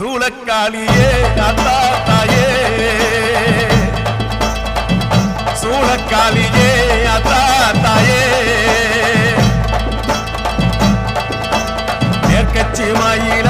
சூளக்காளியே தாத்தா தாயே. சூளக்காளியே அத்தா தாயே. மேற்கட்சி மாயில